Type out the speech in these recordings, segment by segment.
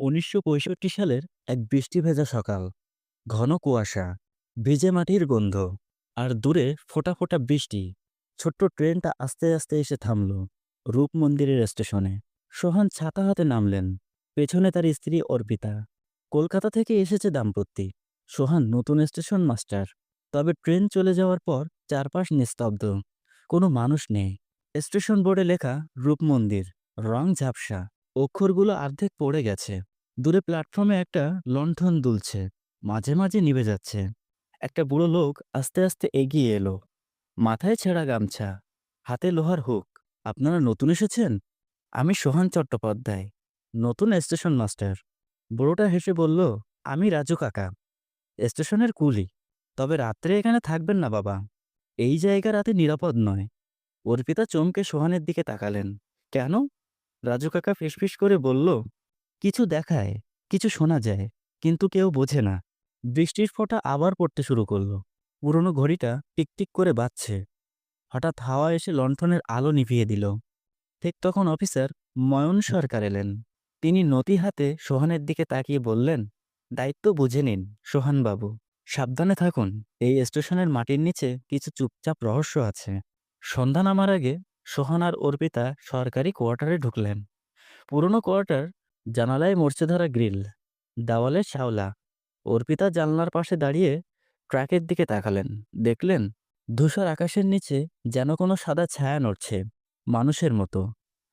উনিশশো পঁয়ষট্টি সালের এক বৃষ্টি ভেজা সকাল। ঘন কুয়াশা, ভিজে মাটির গন্ধ, আর দূরে ফোঁটা ফোঁটা বৃষ্টি। ছোট্ট ট্রেনটা আস্তে আস্তে এসে থামল রূপ মন্দিরের স্টেশনে। সোহান ছাতা হাতে নামলেন, পেছনে তার স্ত্রী অর্পিতা। কলকাতা থেকে এসেছে দাম্পত্যি। সোহান নতুন স্টেশন মাস্টার। তবে ট্রেন চলে যাওয়ার পর চারপাশ নিস্তব্ধ। কোনো মানুষ নেই। স্টেশন বোর্ডে লেখা রূপমন্দির রং ঝাপসা, অক্ষরগুলো অর্ধেক পড়ে গেছে। দূরে প্ল্যাটফর্মে একটা লণ্ঠন দুলছে, মাঝে মাঝে নিভে যাচ্ছে। একটা বুড়ো লোক আস্তে আস্তে এগিয়ে এলো। মাথায় ছেঁড়া গামছা, হাতে লোহার হুক। আপনারা নতুন এসেছেন? আমি সোহান চট্টোপাধ্যায়, নতুন স্টেশন মাস্টার। বুড়োটা হেসে বলল, আমি রাজু কাকা, স্টেশনের কুলি। তবে রাত্রে এখানে থাকবেন না বাবা। এই জায়গা রাতে নিরাপদ নয়। অর্পিতা চমকে সোহানের দিকে তাকালেন। কেন? রাজু কাকা ফিসফিস করে বলল কিছু দেখায়, কিছু শোনা যায়, কিন্তু কেউ বোঝে না। বৃষ্টির ফোঁটা আবার পড়তে শুরু করল। পুরনো ঘড়িটা টিকটিক করে বাজছে। হঠাৎ হাওয়া এসে লণ্ঠনের আলো নিভিয়ে দিল। ঠিক তখন অফিসার ময়ন সরকার এলেন। তিনি নতি হাতে সোহানের দিকে তাকিয়ে বললেন, দায়িত্ব বুঝে নিন, সোহানবাবু। সাবধানে থাকুন। এই স্টেশনের মাটির নিচে কিছু চুপচাপ রহস্য আছে। সন্ধ্যা নামার আগে সোহান আর অর্পিতা সরকারি কোয়ার্টারে ঢুকলেন। পুরনো কোয়ার্টার জানালায় মরচে ধরা গ্রিল, দেওয়ালে শ্যাওলা। অর্পিতা জানলার পাশে দাঁড়িয়ে ট্র্যাকের দিকে তাকালেন। দেখলেন, ধূসর আকাশের নিচে যেন কোনো সাদা ছায়া নড়ছে, মানুষের মতো।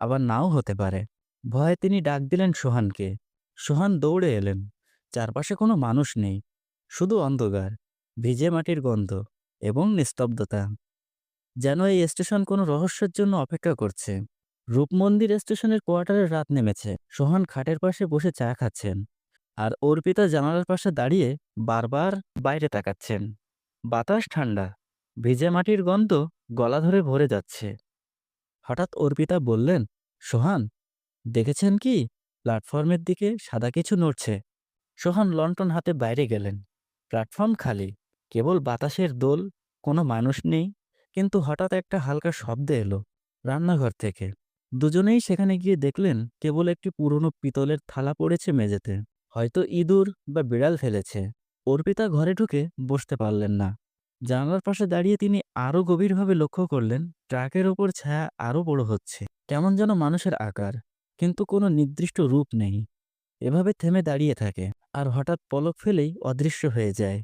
আবার নাও হতে পারে। ভয়ে তিনি ডাক দিলেন সোহানকে। সোহান দৌড়ে এলেন। চারপাশে কোনো মানুষ নেই। শুধু অন্ধকার, ভিজে মাটির গন্ধ এবং নিস্তব্ধতা। যেন এই স্টেশন কোনো রহস্যের জন্য অপেক্ষা করছে। রূপমন্দির স্টেশনের কোয়ার্টারের রাত নেমেছে। সোহান খাটের পাশে বসে চা খাচ্ছেন আর অর্পিতা জানালার পাশে দাঁড়িয়ে বারবার বাইরে তাকাচ্ছেন। বাতাস ঠান্ডা, ভিজে মাটির গন্ধ গলা ধরে ভরে যাচ্ছে। হঠাৎ অর্পিতা বললেন, সোহান, দেখেছেন কি? প্ল্যাটফর্মের দিকে সাদা কিছু নড়ছে। সোহান লন্ঠন হাতে বাইরে গেলেন। প্ল্যাটফর্ম খালি, কেবল বাতাসের দোল, কোনো মানুষ নেই। কিন্তু হঠাৎ একটা হালকা শব্দ এলো রান্নাঘর থেকে। দুজনেই সেখানে গিয়ে দেখলেন, কেবল একটি পুরনো পিতলের থালা পড়েছে মেঝেতে। হয়তো ইঁদুর বা বিড়াল ফেলেছে। অর্পিতা ঘরে ঢুকে বসতে পারলেন না। জানালার পাশে দাঁড়িয়ে তিনি আরও গভীরভাবে লক্ষ্য করলেন, ট্রাকের ওপর ছায়া আরও বড় হচ্ছে। কেমন যেন মানুষের আকার, কিন্তু কোনো নির্দিষ্ট রূপ নেই। এভাবে থেমে দাঁড়িয়ে থাকে, আর হঠাৎ পলক ফেলেই অদৃশ্য হয়ে যায়।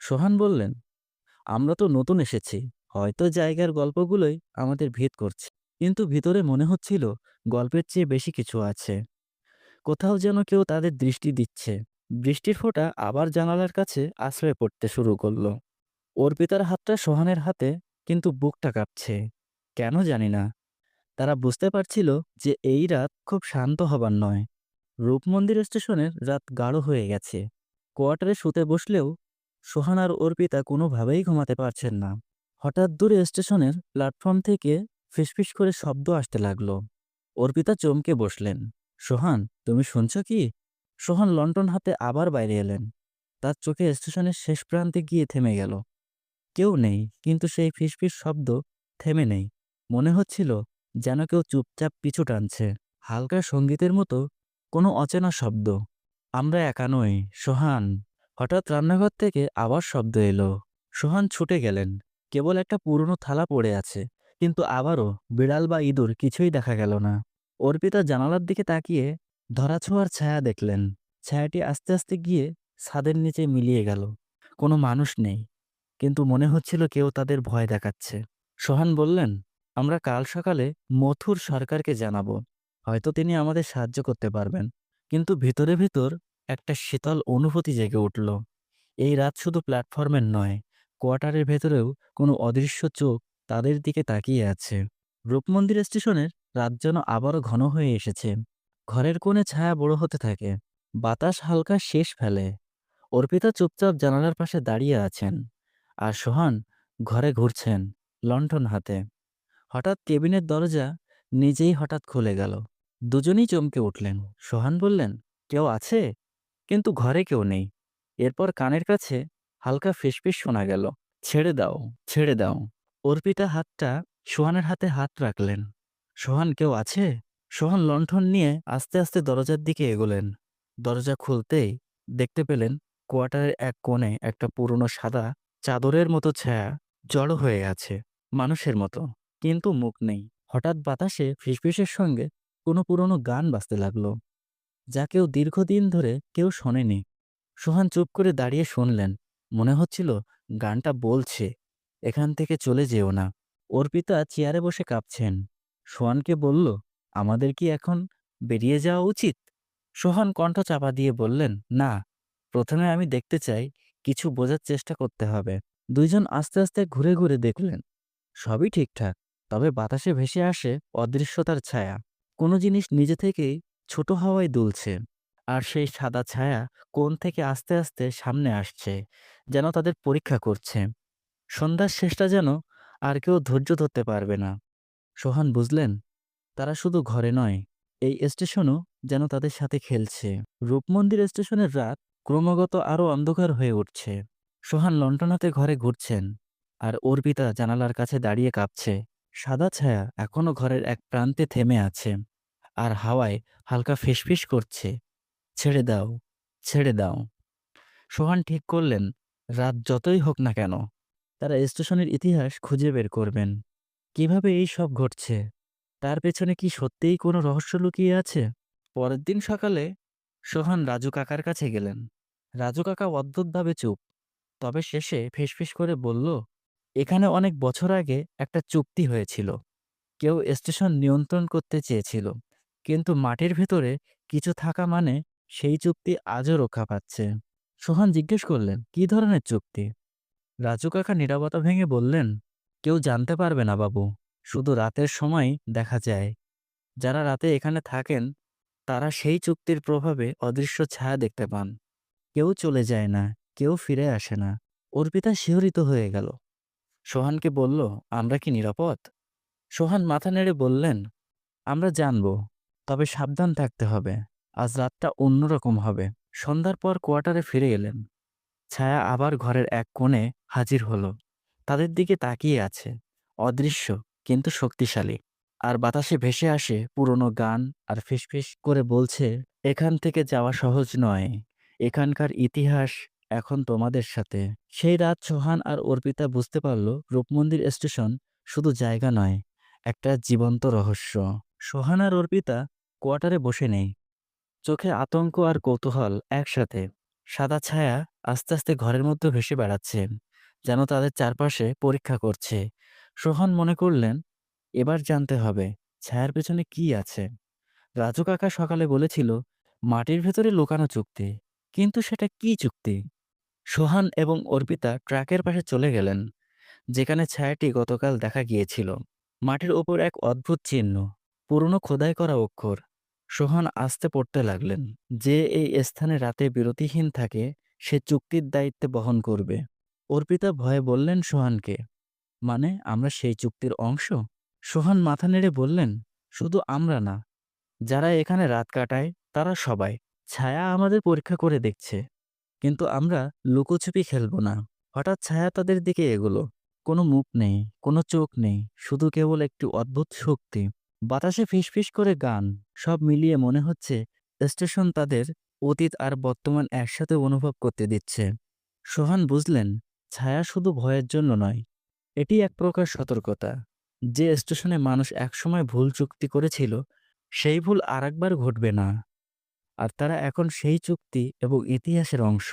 সোহান বললেন, আমরা তো নতুন এসেছি। হয়তো জায়গার গল্পগুলোই আমাদের ভিত করছে। কিন্তু ভিতরে মনে হচ্ছিল গল্পের চেয়ে বেশি কিছু আছে। কোথাও যেন কেউ তাদের দৃষ্টি দিচ্ছে। বৃষ্টির ফোঁটা আবার জানালার কাছে আশ্রয় পড়তে শুরু করল। অর্পিতার হাতটা সোহানের হাতে, কিন্তু বুকটা কাঁপছে। কেন জানি না। তারা বুঝতে পারছিল যে এই রাত খুব শান্ত হবার নয়। রূপমন্দির স্টেশনের রাত গাঢ় হয়ে গেছে। কোয়ার্টারে শুতে বসলেও সোহান আর অর্পিতা কোনোভাবেই ঘুমাতে পারছেন না। হঠাৎ দূরে স্টেশনের প্ল্যাটফর্ম থেকে ফিসফিস করে শব্দ আসতে লাগল। অর্পিতা চমকে বসলেন। সোহান, তুমি শুনছ কি? সোহান লন্ঠন হাতে আবার বাইরে এলেন। তার চোখে স্টেশনের শেষ প্রান্তে গিয়ে থেমে গেল। কেউ নেই, কিন্তু সেই ফিসফিস শব্দ থেমে নেই। মনে হচ্ছিল যেন কেউ চুপচাপ পিছু টানছে। হালকা সঙ্গীতের মতো কোনো অচেনা শব্দ। আমরা একা নই, সোহান। হঠাৎ রান্নাঘর থেকে আবার শব্দ এলো। সোহান ছুটে গেলেন। কেবল একটা পুরনো থালা পড়ে আছে। কিন্তু আবারও বিড়াল বা ইঁদুর কিছুই দেখা গেল না। অর্পিতা জানালার দিকে তাকিয়ে ধরাছোঁয়ার ছায়া দেখলেন। ছায়াটি আস্তে আস্তে গিয়ে ছাদের নিচে মিলিয়ে গেল। কোনো মানুষ নেই, কিন্তু মনে হচ্ছিল কেউ তাদের ভয় দেখাচ্ছে। সোহান বললেন, আমরা কাল সকালে মথুর সরকারকে জানাব। হয়তো তিনি আমাদের সাহায্য করতে পারবেন। কিন্তু ভিতরে ভিতর একটা শীতল অনুভূতি জেগে উঠল। এই রাত শুধু প্ল্যাটফর্মের নয়, কোয়ার্টারের ভেতরেও কোনো অদৃশ্য চোখ তাদের দিকে তাকিয়ে আছে। রূপমন্দির স্টেশনের রাত যেন আবারও ঘন হয়ে এসেছে। ঘরের কোণে ছায়া বড় হতে থাকে। বাতাস হালকা শেষ ফেলে। অর্পিতা চুপচাপ জানালার পাশে দাঁড়িয়ে আছেন। আর সোহান ঘরে ঘুরছেন লণ্ঠন হাতে। হঠাৎ কেবিনের দরজা নিজেই হঠাৎ খুলে গেল। দুজনেই চমকে উঠলেন। সোহান বললেন, কেউ আছে? কিন্তু ঘরে কেউ নেই। এরপর কানের কাছে হালকা ফিসফিস শোনা গেল, ছেড়ে দাও ছেড়ে দাও। অর্পিতা হাতটা সোহানের হাতে হাত রাখলেন। সোহান, কেউ আছে? সোহান লণ্ঠন নিয়ে আস্তে আস্তে দরজার দিকে এগোলেন। দরজা খুলতেই দেখতে পেলেন কোয়ার্টারের এক কোণে একটা পুরনো সাদা চাদরের মতো ছায়া জড়ো হয়ে আছে, মানুষের মতো, কিন্তু মুখ নেই। হঠাৎ বাতাসে ফিসফিসের সঙ্গে কোনো পুরনো গান বাজতে লাগল, যা কেউ দীর্ঘদিন ধরে কেউ শোনেনি। সোহান চুপ করে দাঁড়িয়ে শুনলেন। মনে হচ্ছিল গানটা বলছে। এখান থেকে চলে যেও না। অর্পিতা চেয়ারে বসে কাঁপছেন। সোহানকে বলল, আমাদের কি এখন বেরিয়ে যাওয়া উচিত? সোহান কণ্ঠ চাপা দিয়ে বললেন, না, প্রথমে আমি দেখতে চাই, কিছু বোঝার চেষ্টা করতে হবে। দুইজন আস্তে আস্তে ঘুরে ঘুরে দেখলেন, সবই ঠিকঠাক, তবে বাতাসে ভেসে আসে অদৃশ্যতার ছায়া। কোনো জিনিস নিজে থেকেই ছোট হাওয়ায় দুলছে, আর সেই সাদা ছায়া কোন থেকে আস্তে আস্তে সামনে আসছে, যেন তাদের পরীক্ষা করছে। সন্ধ্যার শেষটা যেন আর কেউ ধৈর্য ধরতে পারবে না। সোহান, বুঝলেন? তারা শুধু ঘরে নয়, এই স্টেশনও যেন তাদের সাথে খেলছে। রূপমন্দির স্টেশনের রাত ক্রমাগত আরও অন্ধকার হয়ে উঠছে। সোহান লন্ঠনাতে ঘরে ঘুরছেন আর অর্পিতা জানালার কাছে দাঁড়িয়ে কাঁপছে। সাদা ছায়া এখনও ঘরের এক প্রান্তে থেমে আছে আর হাওয়ায় হালকা ফিসফিস করছে। ছেড়ে দাও ছেড়ে দাও। সোহান ঠিক করলেন, রাত যতই হোক না কেন তারা স্টেশনের ইতিহাস খুঁজে বের করবেন। কীভাবে এই সব ঘটছে? তার পেছনে কি সত্যিই কোনো রহস্য লুকিয়ে আছে? পরের দিন সকালে সোহান রাজু কাকার কাছে গেলেন। রাজু কাকা অদ্ভুতভাবে চুপ। তবে শেষে ফিসফিস করে বলল, এখানে অনেক বছর আগে একটা চুক্তি হয়েছিল। কেউ স্টেশন নিয়ন্ত্রণ করতে চেয়েছিল, কিন্তু মাটির ভেতরে কিছু থাকা মানে সেই চুক্তি আজও রক্ষা পাচ্ছে। সোহান জিজ্ঞেস করলেন, কি ধরনের চুক্তি? রাজু কাকা নিরাপত্তা ভেঙে বললেন, কেউ জানতে পারবে না বাবু, শুধু রাতের সময় দেখা যায়। যারা রাতে এখানে থাকেন, তারা সেই চুক্তির প্রভাবে অদৃশ্য ছায়া দেখতে পান। কেউ চলে যায় না, কেউ ফিরে আসে না। অর্পিতা শিহরিত হয়ে গেল। সোহানকে বলল, আমরা কি নিরাপদ? সোহান মাথা নেড়ে বললেন, আমরা জানব, তবে সাবধান থাকতে হবে। আজ রাতটা অন্যরকম হবে। সন্ধ্যার পর কোয়ার্টারে ফিরে এলেন। ছায়া আবার ঘরের এক কোণে হাজির হলো। তাদের দিকে তাকিয়ে আছে। অদৃশ্য, কিন্তু শক্তিশালী। আর বাতাসে ভেসে আসে পুরনো গান আর ফিসফিস করে বলছে, এখান থেকে যাওয়া সহজ নয়। এখানকার ইতিহাস এখন তোমাদের সাথে। সেই রাত সোহান আর অর্পিতা বুঝতে পারল রূপমন্দির স্টেশন শুধু জায়গা নয়, একটা জীবন্ত রহস্য। সোহান আর অর্পিতা কোয়ার্টারে বসে নেই। চোখে আতঙ্ক আর কৌতূহল একসাথে। সাদা ছায়া আস্তে আস্তে ঘরের মধ্যে ভেসে বেড়াচ্ছে, যেন তাদের চারপাশে পরীক্ষা করছে। সোহান মনে করলেন, এবার জানতে হবে, ছায়ার পেছনে কি আছে? রাজু কাকা সকালে বলেছিল, মাটির ভেতরে লুকানো চুক্তি, কিন্তু সেটা কি চুক্তি? সোহান এবং অর্পিতা ট্রাকের পাশে চলে গেলেন, যেখানে ছায়াটি গতকাল দেখা গিয়েছিল। মাটির ওপর এক অদ্ভুত চিহ্ন, পুরনো খোদাই করা অক্ষর। সোহান আস্তে পড়তে লাগলেন যে, এই স্থানে রাতে বিরতিহীন থাকে, সে চুক্তির দায়িত্বে বহন করবে। অর্পিতা ভয়ে বললেন সোহানকে মানে আমরা সেই চুক্তির অংশ? সোহান মাথা নেড়ে বললেন, শুধু আমরা না, যারা এখানে রাত কাটায়, তারা সবাই ছায়া আমাদের পরীক্ষা করে দেখছে। কিন্তু আমরা লুকোছুপি খেলব না। হঠাৎ ছায়া তাদের দিকে এগোলো। কোনো মুখ নেই, কোনো চোখ নেই, শুধু কেবল একটি অদ্ভুত শক্তি। বাতাসে ফিসফিস করে গান, সব মিলিয়ে মনে হচ্ছে স্টেশন তাদের অতীত আর বর্তমান একসাথে অনুভব করতে দিচ্ছে। সোহান বুঝলেন, ছায়া শুধু ভয়ের জন্য নয়, এটি এক প্রকার সতর্কতা। যে স্টেশনে মানুষ একসময় ভুল চুক্তি করেছিল, সেই ভুল আরেকবার ঘটবে না। আর তারা এখন সেই চুক্তি এবং ইতিহাসের অংশ।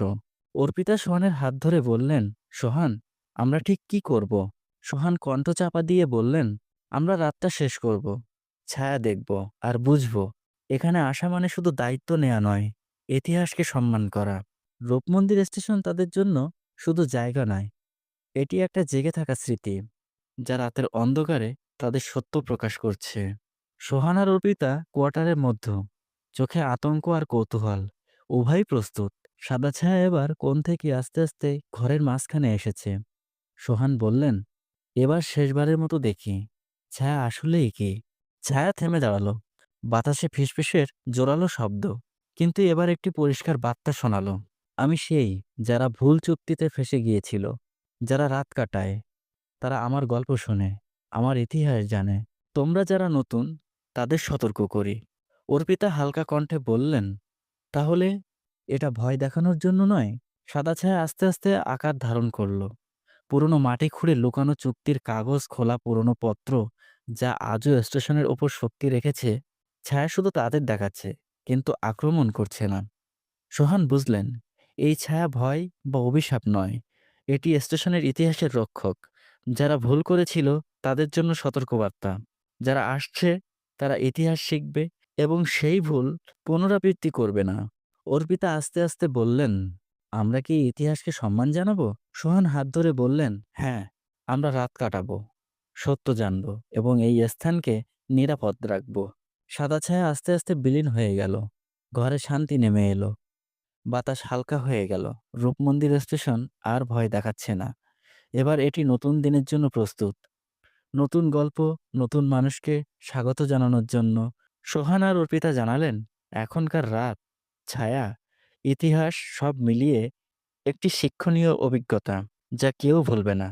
অর্পিতা সোহানের হাত ধরে বললেন, সোহান, আমরা ঠিক কি করব? সোহান কণ্ঠ চাপা দিয়ে বললেন, আমরা রাতটা শেষ করব। ছায়া দেখব আর বুঝব, এখানে আসা মানে শুধু দায়িত্ব নেওয়া নয়, ইতিহাসকে সম্মান করা। রূপমন্দির স্টেশন তাদের জন্য শুধু জায়গা নয়, এটি একটা জেগে থাকা স্মৃতি, যা রাতের অন্ধকারে তাদের সত্য প্রকাশ করছে। সোহানার অর্পিতা কোয়ার্টারের মধ্য, চোখে আতঙ্ক আর কৌতূহল উভয় প্রস্তুত। সাদা ছায়া এবার কোন থেকে আস্তে আস্তে ঘরের মাঝখানে এসেছে। সোহান বললেন, এবার শেষবারের মতো দেখি, ছায়া আসলেই কি? ছায়া থেমে দাঁড়াল। বাতাসে ফিসফিসের জোরালো শব্দ। কিন্তু এবার একটি পরিষ্কার বার্তা শোনালো। আমি সেই যারা ভুল চুক্তিতে ফেসে গিয়েছিল, যারা রাত কাটায়। তারা আমার গল্প শোনে, আমার ইতিহাস জানে। তোমরা যারা নতুন, তাদের সতর্ক করি। অর্পিতা হালকা কণ্ঠে বললেন, তাহলে এটা ভয় দেখানোর জন্য নয়? সাদা ছায়া আস্তে আস্তে আকার ধারণ করল। পুরনো মাটি খুঁড়ে লুকানো চুক্তির কাগজ, খোলা পুরনো পত্র যা আজও স্টেশনের ওপর শক্তি রেখেছে, ছায়া শুধু তাদের দেখাচ্ছে, কিন্তু আক্রমণ করছে না। সোহান বুঝলেন, এই ছায়া ভয় বা অভিশাপ নয়, এটি স্টেশনের ইতিহাসের রক্ষক। যারা ভুল করেছিল, তাদের জন্য সতর্কবার্তা। যারা আসছে, তারা ইতিহাস শিখবে এবং সেই ভুল পুনরাবৃত্তি করবে না। অর্পিতা আস্তে আস্তে বললেন, আমরা কি ইতিহাসকে সম্মান জানাব? সোহান হাত ধরে বললেন হ্যাঁ আমরা রাত কাটাবো। সত্য জানব এবং এই স্থানকে নিরাপদ রাখব। সাদা ছায়া আস্তে আস্তে বিলীন হয়ে গেল। ঘরে শান্তি নেমে এলো। বাতাস হালকা হয়ে গেল। রূপমন্দির স্টেশন আর ভয় দেখাচ্ছে না। এবার এটি নতুন দিনের জন্য প্রস্তুত। নতুন গল্প, নতুন মানুষকে স্বাগত জানানোর জন্য। সোহান আর অর্পিতা জানালেন, এখনকার রাত, ছায়া, ইতিহাস সব মিলিয়ে একটি শিক্ষণীয় অভিজ্ঞতা যা কেউ ভুলবে না।